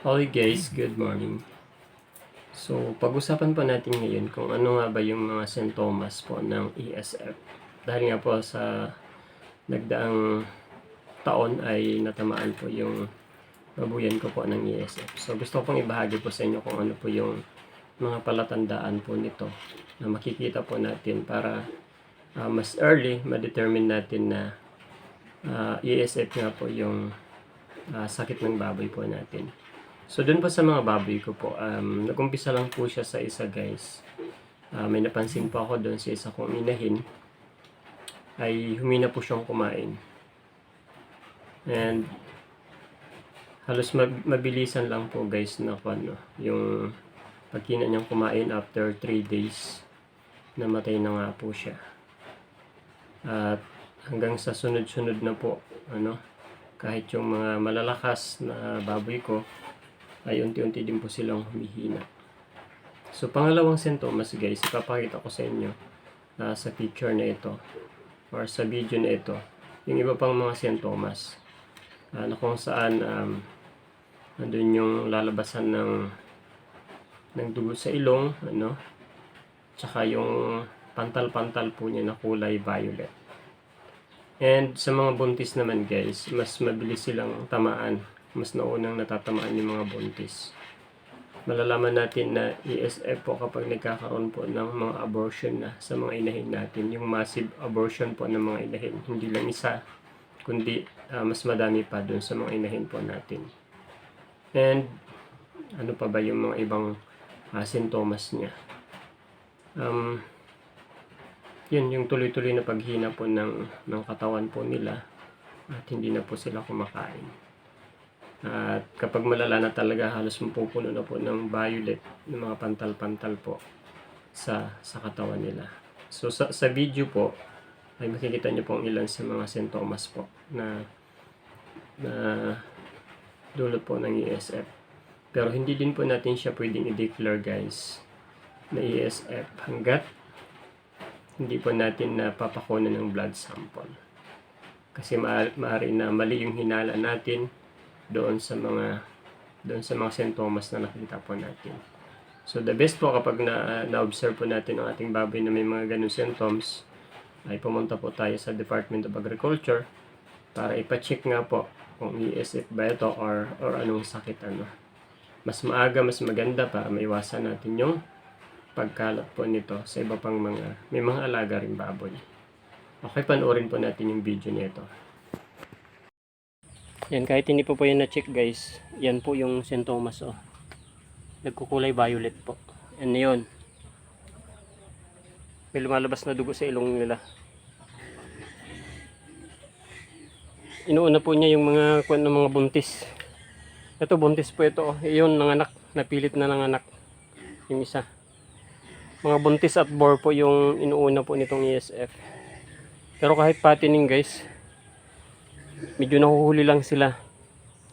Hi guys, good morning. So, pag-usapan po natin ngayon kung ano nga ba yung mga sintomas po ng ESF. Dahil nga po sa nagdaang taon ay natamaan po yung babuyan ko po ng ESF. So, gusto ko pong ibahagi po sa inyo kung ano po yung mga palatandaan po nito na makikita po natin para ah, mas early ma-determine natin na ah, ESF nga po yung ah, sakit ng baboy po natin. So, dun po sa mga baboy ko po, um, nag-umpisa lang po siya sa isa guys. Ah, may napansin po ako doon sa isa kong inahin ay humina po siyang kumain. And halos mab- mabilisan lang po guys na ano, yung pagkina niyang kumain after 3 days namatay na nga po siya. At hanggang sa sunod-sunod na po, ano, kahit yung mga malalakas na baboy ko, ay unti-unti din po silang humihina. So, pangalawang sintomas guys, ipapakita ko sa inyo na sa picture na ito or sa video na ito, yung iba pang mga sintomas ah, na kung saan um, nandun yung lalabasan ng ng dugo sa ilong, ano, tsaka yung pantal-pantal po niya na kulay violet. And sa mga buntis naman guys, mas mabilis silang tamaan mas naunang natatamaan yung mga buntis. Malalaman natin na ESF po kapag nagkakaroon po ng mga abortion na sa mga inahin natin. Yung massive abortion po ng mga inahin. Hindi lang isa, kundi ah, mas madami pa dun sa mga inahin po natin. And ano pa ba yung mga ibang ah, sintomas niya? Um, yun, yung tuloy-tuloy na paghina po ng, ng katawan po nila at hindi na po sila kumakain. At kapag malala na talaga, halos mapupuno na po ng violet, ng mga pantal-pantal po sa, sa katawan nila. So sa, sa video po, ay makikita nyo po ang ilan sa mga sintomas po na na dulot po ng ESF. Pero hindi din po natin siya pwedeng i-declare guys na ESF hanggat hindi po natin napapakunan ng blood sample. Kasi ma- maaari na mali yung hinala natin doon sa mga doon sa mga sintomas na nakita po natin. So the best po kapag na, na-observe po natin ang ating baboy na may mga ganun symptoms ay pumunta po tayo sa Department of Agriculture para ipa-check nga po kung ESF ba ito or, or anong sakit ano. Mas maaga, mas maganda para maiwasan natin yung pagkalat po nito sa iba pang mga, may mga alaga ring baboy. Okay, panoorin po natin yung video nito. Yan, kahit hindi po po yan na-check guys, yan po yung sintomas oh. Nagkukulay violet po. Yan na yun. May lumalabas na dugo sa ilong nila. Inuuna po niya yung mga kwan ng mga buntis. Ito buntis po ito oh. Iyon nanganak, napilit na nanganak. Yung isa. Mga buntis at bore po yung inuuna po nitong ESF. Pero kahit patining guys, medyo nahuhuli lang sila.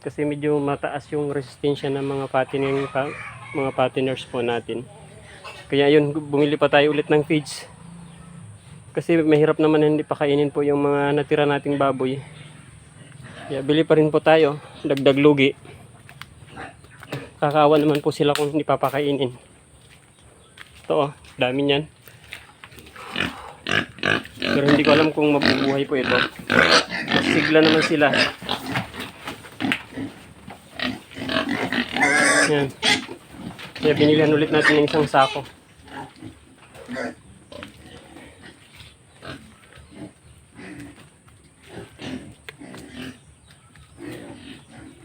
Kasi medyo mataas yung resistensya ng mga patining pa, mga patiners po natin. Kaya yun bumili pa tayo ulit ng feeds. Kasi mahirap naman hindi pa kainin po yung mga natira nating baboy. Kaya bili pa rin po tayo dagdag lugi. Kakawa naman po sila kung hindi papakainin. Ito oh dami niyan. Pero hindi ko alam kung mabubuhay po ito sigla naman sila. Yan. Kaya binilihan ulit natin ng isang sako.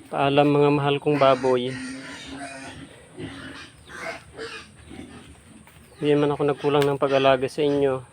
Paalam mga mahal kong baboy. Hindi man ako nagkulang ng pag-alaga sa inyo.